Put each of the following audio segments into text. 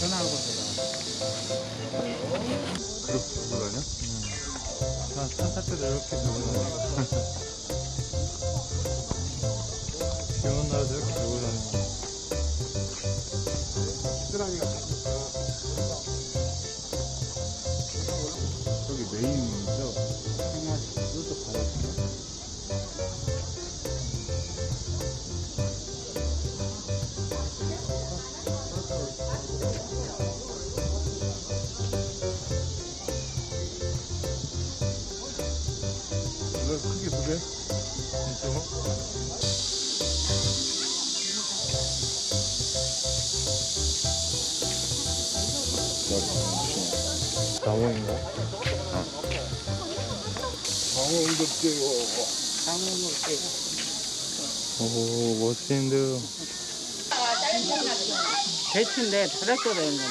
전화하고 제가. 들고 다녀? 저 산타 때도 이렇게 들고 다녀. 비 이거 크게 두 개? 이쪽은? 나무인가? 오, 멋진데요. 배추인데 트랙터로 했는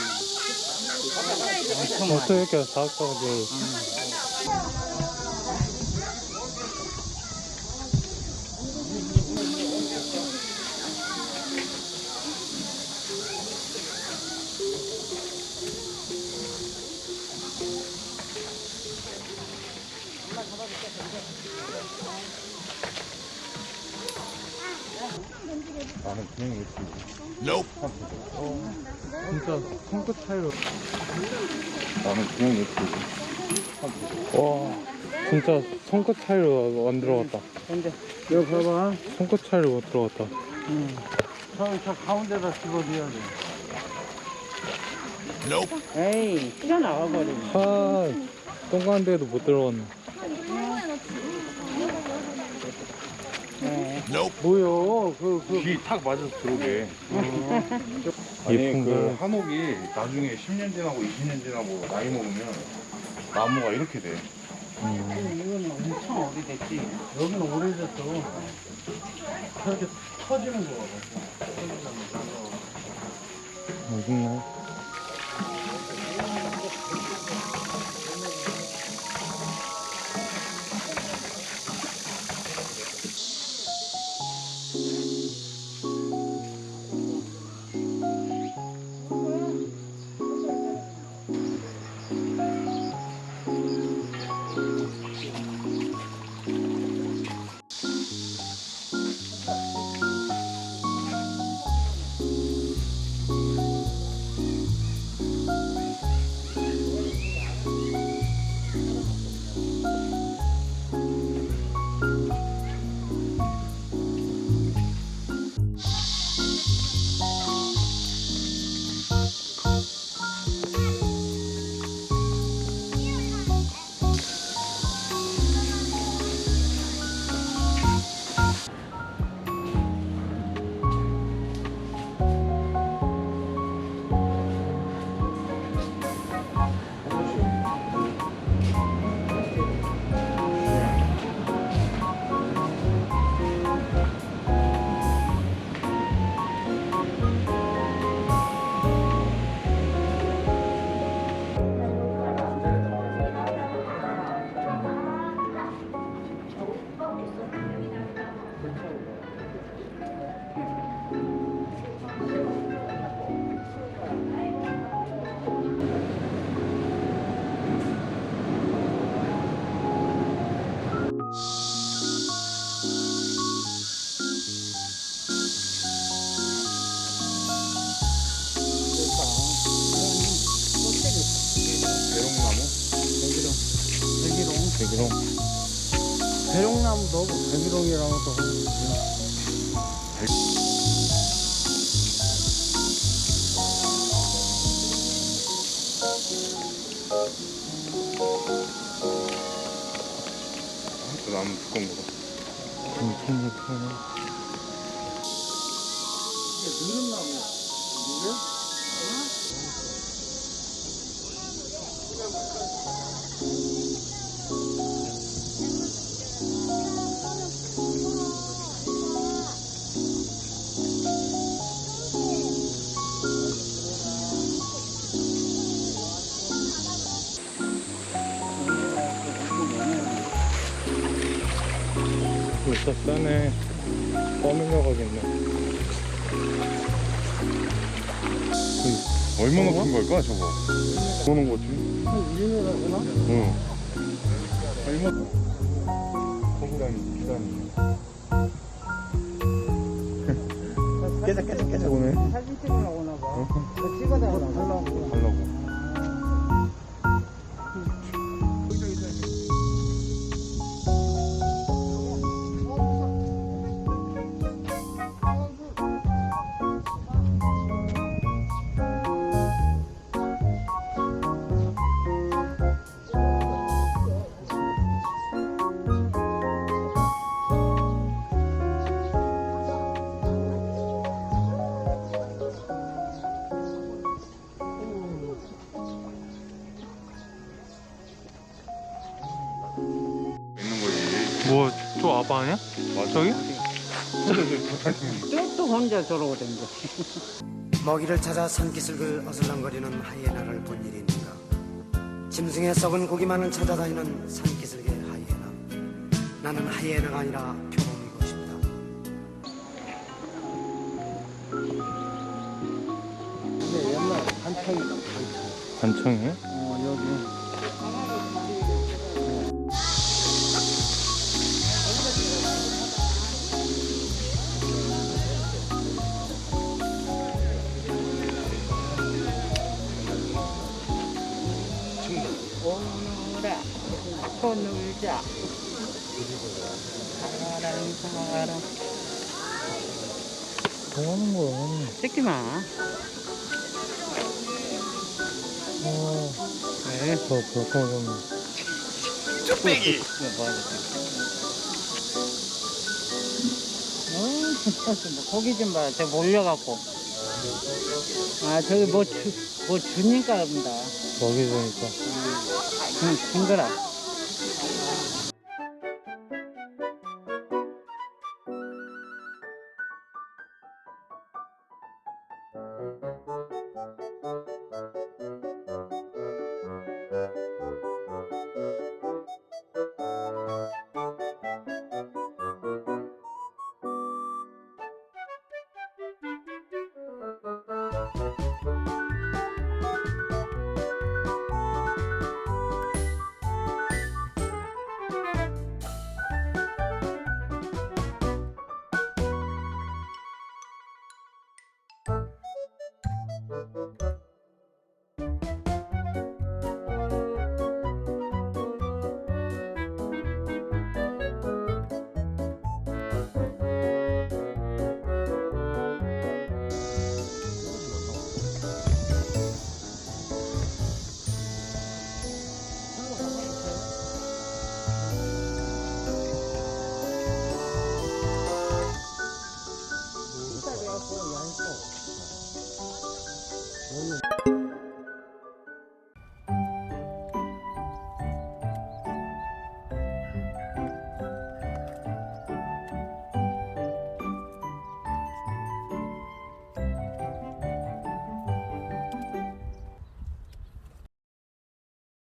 어떻게 이렇게 사악하게. 나는 그냥 이렇게. 진짜 손끝 차이로. 나는 그냥 이렇게. 와, 진짜 손끝 차이로 만들어갔다. 근데 여기 봐봐. 손끝 차이로 못 들어갔다. 응. 저, 저 가운데다 집어넣어야 돼. 에이, 튀어나와버리네. 아, 똥 가는 데도 못 들어갔네. 뭐요? 그, 그, 귀탁 맞아서 들어오게. 아니 예쁜 그 걸. 한옥이 나중에 10년 지나고 20년 지나고 나이 먹으면 나무가 이렇게 돼. 이거는 엄청 오래됐지. 여기는 오래됐어. 저렇게 터지는 거. 어딨나? 대롱나무도 하고, 것도 하고. 그 나무 두꺼운 거다. 엄청 예쁘네. 이게 느릅 나무야. 이게? 진짜 싸네. 떠밀려 가겠네. 얼마나 큰 걸까 저거? 보는 거지? 이래라구나? 응. 얼마? 거기다니 기다니. 깨작 깨작 깨작 오네. 사진 찍으러 오나 봐. 그 찍어다 하려고. 하려고. 거지. 뭐, 저 아빠 아니야? 맞아. 저기? 또 혼자 저러고 댕겨. 먹이를 찾아 산기슭을 어슬렁거리는 하이에나를 본 일이 있는가 짐승의 썩은 고기만을 찾아다니는 산기슭의 하이에나 나는 하이에나가 아니라 표범이고 싶다 근데 옛날 한창 단청이야? 어여 사랑 사랑 뭐 하는 거야? 찍지 마. 아, 네. 저 볼까면. 어, 진짜 뭐 고기 좀 봐. 저 몰려갖고. 아, 저기 뭐 주, 뭐 주니까 본다. 먹이 주니까. 응, 징그라.